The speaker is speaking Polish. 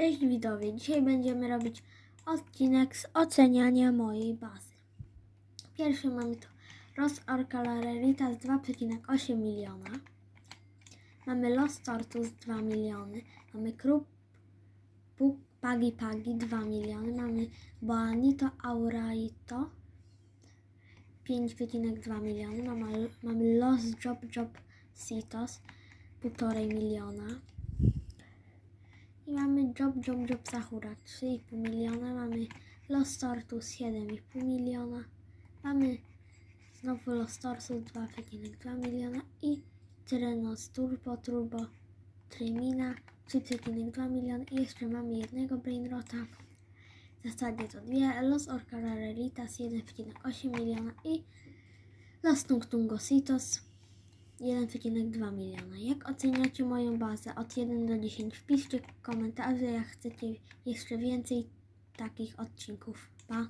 Cześć widzowie, dzisiaj będziemy robić odcinek z oceniania mojej bazy. Pierwszy mamy to Ross Orca Raritas 2,8 miliona. Mamy Los Tortus 2 miliony. Mamy Krupp Pug Pagi Pagi 2 miliony. Mamy Boanito Auraito 5,2 miliony. Mamy, mamy Los Job Job Citos 1,5 miliona. Job Job Job Sahura 3,5 miliona. Mamy Los Tortus 7,5 miliona. Mamy znowu Los Tortus 2,2 miliona. I Tyrenos Turbo Turbo Tremina 3,2 miliona. I jeszcze mamy jednego Brainrota. W zasadzie to dwie. Los Orca Raritas 1,8 miliona. I Los Tungtungositos 1,2 miliona. Jak oceniacie moją bazę od 1 do 10? Wpiszcie komentarze, jak chcecie jeszcze więcej takich odcinków. Pa!